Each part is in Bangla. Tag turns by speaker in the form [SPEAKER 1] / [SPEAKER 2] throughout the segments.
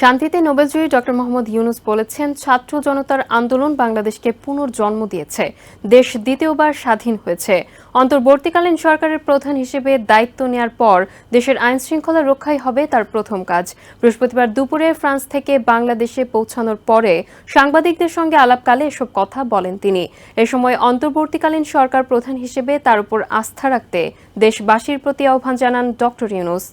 [SPEAKER 1] শান্তিতে নোবেলজয়ী ডক্টর মোহাম্মদ ইউনুস বলেছেন, ছাত্র জনতার আন্দোলন বাংলাদেশকে পুনর্জন্ম দিয়েছে। দেশ দ্বিতীয়বার স্বাধীন হয়েছে। অন্তর্বর্তীকালীন সরকারের প্রধান হিসেবে দায়িত্ব নেয়ার পর দেশের আইন শৃঙ্খলা রক্ষাই হবে তার প্রথম কাজ। বৃহস্পতিবার দুপুরে ফ্রান্স থেকে বাংলাদেশে পৌঁছানোর পরে সাংবাদিকদের সঙ্গে আলাপকালে এসব কথা বলেন তিনি। এ সময় অন্তর্বর্তীকালীন সরকার প্রধান হিসেবে তার উপর আস্থা রাখতে দেশবাসীর প্রতি আহ্বান জানান ডক্টর ইউনুস।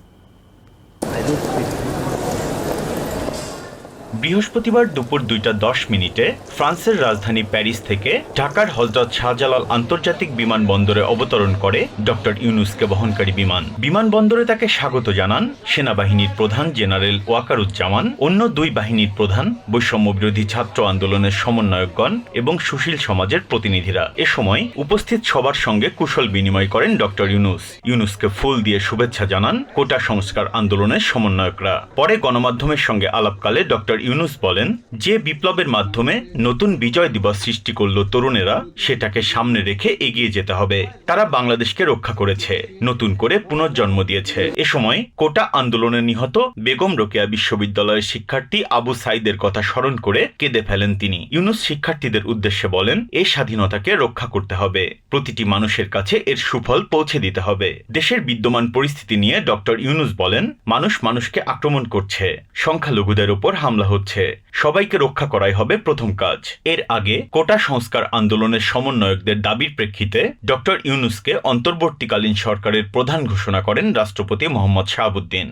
[SPEAKER 2] বৃহস্পতিবার দুপুর দুইটা দশ মিনিটে ফ্রান্সের রাজধানী প্যারিস থেকে ঢাকার হজরত শাহজালাল আন্তর্জাতিক বিমানবন্দরে অবতরণ করে ডক্টর ইউনুসকে বহনকারী বিমান। বিমানবন্দরে তাকে স্বাগত জানান সেনাবাহিনীর প্রধান জেনারেল ওয়াকারুজ্জামান, অন্য দুই বাহিনীর প্রধান বৈষম্য বিরোধী ছাত্র আন্দোলনের সমন্বয়কগণ এবং সুশীল সমাজের প্রতিনিধিরা। এ সময় উপস্থিত সবার সঙ্গে কুশল বিনিময় করেন ডক্টর ইউনুস। ইউনুসকে ফুল দিয়ে শুভেচ্ছা জানান কোটা সংস্কার আন্দোলনের সমন্বয়করা। পরে গণমাধ্যমের সঙ্গে আলাপকালে ডক্টর ইউনুস বলেন, যে বিপ্লবের মাধ্যমে নতুন বিজয় দিবস সৃষ্টি করল তরুণেরা, সেটাকে সামনে রেখে এগিয়ে যেতে হবে। তারা বাংলাদেশকে রক্ষা করেছে, নতুন করে পুনর্জন্ম দিয়েছে। এ সময় কোটা আন্দোলনে নিহত বেগম রোকেয়া বিশ্ববিদ্যালয়ের শিক্ষার্থী আবু সাইদের কথা স্মরণ করে কেঁদে ফেলেন তিনি। ইউনুস শিক্ষার্থীদের উদ্দেশ্যে বলেন এই স্বাধীনতাকে রক্ষা করতে হবে। প্রতিটি মানুষের কাছে এর সুফল পৌঁছে দিতে হবে। দেশের বিদ্যমান পরিস্থিতি নিয়ে ডক্টর ইউনুস বলেন, মানুষ মানুষকে আক্রমণ করছে। সংখ্যালঘুদের উপর হামলা হচ্ছে, সবাইকে রক্ষা করাই হবে প্রথম কাজ। এর আগে কোটা সংস্কার আন্দোলনের সমন্বয়কদের দাবির প্রেক্ষিতে ডক্টর ইউনুসকে অন্তর্বর্তীকালীন সরকারের প্রধান ঘোষণা করেন রাষ্ট্রপতি Mohammad Shahabuddin.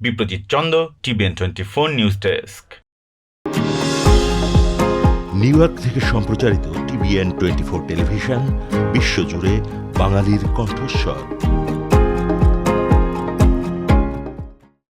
[SPEAKER 2] Biprajit Chanda TBN twenty four news desk.
[SPEAKER 3] New York থেকে সম্প্রচারিত টিভিএন টোয়েন্টি ফোর টেলিভিশন, বিশ্বজুড়ে বাঙালির কণ্ঠস্বর।